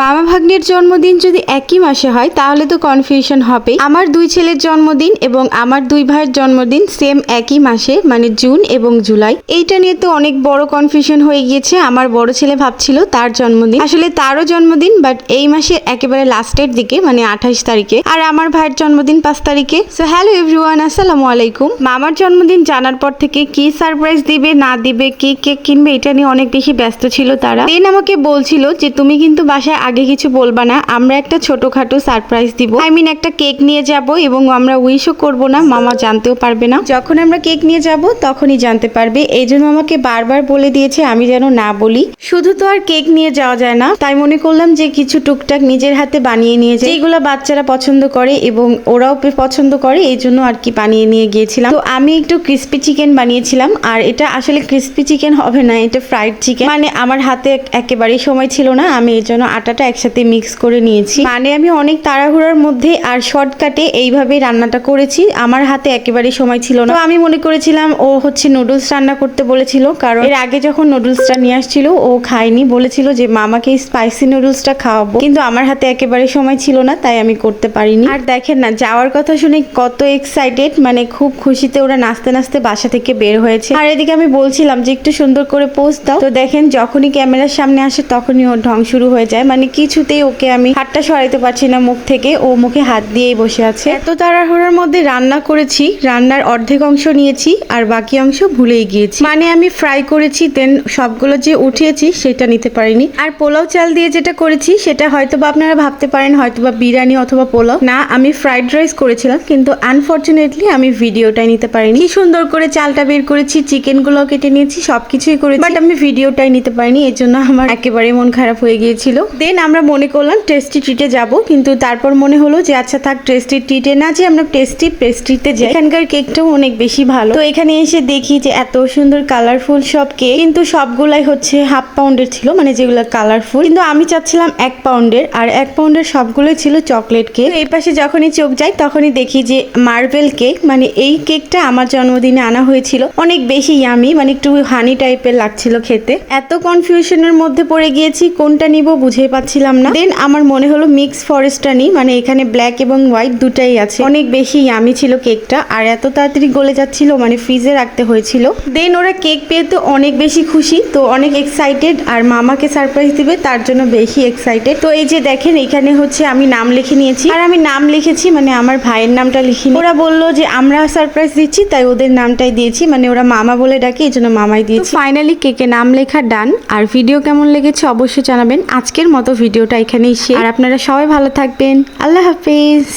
মামা ভাগ্নের জন্মদিন যদি একই মাসে হয়, তাহলে তো কনফিউশন হবে আমার দুই ছেলের জন্মদিন এবং আমার দুই ভাইয়ের জন্মদিন সেম একই মাসে মানে জুন এবং জুলাই এইটা নিয়ে তো অনেক বড় কনফিউশন হয়ে গিয়েছে, আমার বড় ছেলে ভাবছিল তার জন্মদিন। আসলে তারও জন্মদিন বাট এই মাসের একেবারে লাস্টের দিকে মানে আঠাশ তারিখে। আর আমার ভাইয়ের জন্মদিন পাঁচ তারিখে। সো হ্যালো এভরিওয়ান আসসালামু আলাইকুম। মামার জন্মদিন জানার পর থেকে কি সারপ্রাইজ দিবে, না দিবে, কি কেক কিনবে, এটা নিয়ে অনেক বেশি ব্যস্ত ছিল তারা। দেন আমাকে বলছিল যে, তুমি কিন্তু বাসায় আগে কিছু বলবা না, আমরা একটা ছোটখাটো সারপ্রাইজ দিব। আই মিন একটা কেক নিয়ে যাব এবং আমরা উইশও করব না, মামা জানতেও পারবে না। যখন আমরা কেক নিয়ে যাব, তখনই জানতে পারবে। এই জন্য আমাকে বারবার বলে দিয়েছে, আমি যেন না বলি। শুধু তো আর কেক নিয়ে যাওয়া যায় না, তাই মনে করলাম যে কিছু টুকটাক নিজের হাতে বানিয়ে নিয়ে যাই। যেগুলো বাচ্চারা পছন্দ করে এবং ওরাও পছন্দ করে, এই জন্য আর কি বানিয়ে নিয়ে গিয়েছিলাম। তো আমি একটু ক্রিস্পি চিকেন বানিয়েছিলাম, আর এটা আসলে ক্রিস্পি চিকেন হবে না, এটা ফ্রাইড চিকেন মানে আমার হাতে একেবারেই সময় ছিল না, আমি এই জন্য আটাটা একসাথে মিক্স করে নিয়েছি। মানে আমি অনেক তাড়াহুড়ার মধ্যে আর শর্টকাটে এইভাবে রান্নাটা করেছি। আমার হাতে একেবারেই সময় ছিল না। তো আমি মনে করেছিলাম, ও হচ্ছে নুডলস রান্না করতে বলেছিল। কারণ এর আগে যখন নুডলসটা নিয়ে আসছিল, ও খায়নি। বলেছিল যে, মামাকে স্পাইসি নুডলসটা খাওয়াবো। কিন্তু আমার হাতে একেবারে সময় ছিল না, তাই আমি করতে পারিনি। আর দেখেন না, যাওয়ার কথা শুনে কত এক্সাইটেড মানে খুব খুশিতে ওরা নাচতে নাচতে বাসা থেকে বের হয়েছে। আর এদিকে আমি বলছিলাম যে, একটু সুন্দর করে পোস্ট দাও। তো দেখেন, যখনই ক্যামেরার সামনে আসে, তখনই ওর ঢং শুরু হয়ে যায়। মানে কিছুতেই ওকে আমি হাতটা সরাইতে পারছি না মুখ থেকে। ও মুখে হাত দিয়েই বসে আছে। এত তাড়াহুড়োর মধ্যে রান্না করেছি, রান্নার অর্ধেক অংশ নিয়েছি আর বাকি অংশ ভুলেই গিয়েছি। মানে আমি ফ্রাই করেছি দেন সবগুলো যে উঠিয়েছি সেটা নিতে পারিনি। আর পোলাও চাল দিয়ে যেটা করেছি, সেটা হয়তো বা আপনারা ভাবতে পারেন হয়তো বা বিরিয়ানি অথবা পোলাও। না, আমি ফ্রাইড রাইস করেছিলাম, কিন্তু আনফর্চুনেটলি আমি ভিডিওটাই নিতে পারিনি। কি সুন্দর করে চালটা বের করেছি চিকেনগুলো কেটে নিয়েছি, সবকিছুই করেছি। বাট আমি ভিডিওটাই নিতে পারিনি, এর জন্য আমার একেবারে মন খারাপ হয়ে গিয়েছিল। দেন আমরা মনে করলাম টেস্টি ট্রিটে যাব, কিন্তু তারপর মনে হলো যে আচ্ছা থাক টেস্টি ট্রিটে না যে আমরা টেস্টি পেস্ট্রিতে যাই। এখানকার কেকটাও অনেক বেশি ভালো। তো এখানে এসে দেখি যে এত সুন্দর কালারফুল সব কেক কিন্তু সবগুলাই হচ্ছে হাফ পাউন্ডের ছিল মানে যেগুলো কালারফুল কিন্তু আমি চাচ্ছিলাম এক পাউন্ডের আর এক পাউন্ডের সবগুলোই ছিল চকলেট কেক এই পাশে যখনই চোখ যায় তখনই দেখি যে মার্বেল কেক মানে এই কেকটা আমার জন্মদিনে আনা হয়েছিল। অনেক বেশি ইয়ামি মানে একটু হানি টাইপের লাগছিল খেতে। এত কনফিউশনের মধ্যে পড়ে গিয়েছি, কোনটা নিব বুঝেই পাচ্ছিলাম না। দেন আমার মনে হলো মিক্স ফরেস্টটা নিই মানে এখানে ব্ল্যাক এবং হোয়াইট দুটাই আছে। অনেক বেশি ইয়ামি ছিল কেকটা আর এত তাড়াতাড়ি গলে যাচ্ছিল মানে ফ্রিজে রাখতে হয়েছিল। দেন ওরা কেক পেয়ে তো অনেক বেশি খুশি, তো অনেক এক্সাইটেড আর মামাকে সারপ্রাইজ দিবে, তার জন্য বেশি এক্সাইটেড তো এই যে দেখেন, এখানে হচ্ছে আমি নাম লিখে নিয়েছি। আর আমি নাম লিখেছি মানে আমার ভাইয়ের নামটা লিখিনি। ওরা বলল যে, আমরা সারপ্রাইজ দিচ্ছি, তাই ওদের নামটাই দিয়েছি। মানে ওরা মামা বলে ডাকে, এই জন্য মামাই দিয়েছি। ফাইনালি কেকে নাম লেখা ডান আর ভিডিও কেমন লেগেছে অবশ্যই জানাবেন। আজকের মতো ভিডিওটা এখানেই শেষ। আর আপনারা সবাই ভালো থাকবেন। আল্লাহ হাফিজ।